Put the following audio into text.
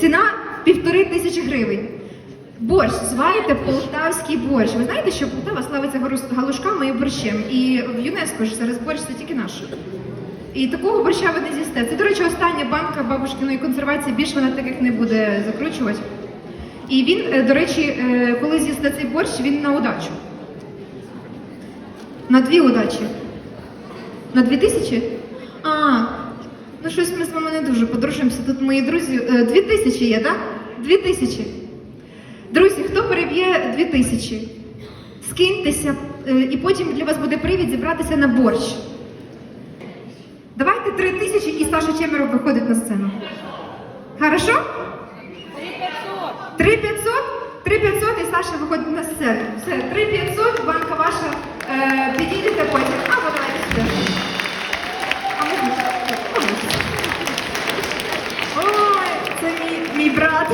Ціна півтори тисячі гривень. Борщ зварите полтавський борщ. Ви знаєте, що Полтава славиться галушками і борщем. І в ЮНЕСКО ж зараз борщ це тільки наш. І такого борща ви не з'їсте. Це, до речі, останній бабушкиної консервації, більше вона таких не буде закручувати. І він, е, до речі, е, коли з'їсте цей борщ, він на удачу. На дві удачі. На дві тисячі? А, ну щось ми з вами не дуже подружимося. Тут мої друзі. е, Дві тисячі є, так? Дві тисячі. Друзі, хто переб'є дві тисячі? Скиньтеся, і потім для вас буде привід зібратися на борщ. Давайте три тисячі і Саша Чемеров виходить на сцену. Хорошо? 3500. 3500 і Саша виходить на сцену. Все, 3500, банка ваша е, підійдете потім. А ви давайте сюди. Ой, це мій, мій брат.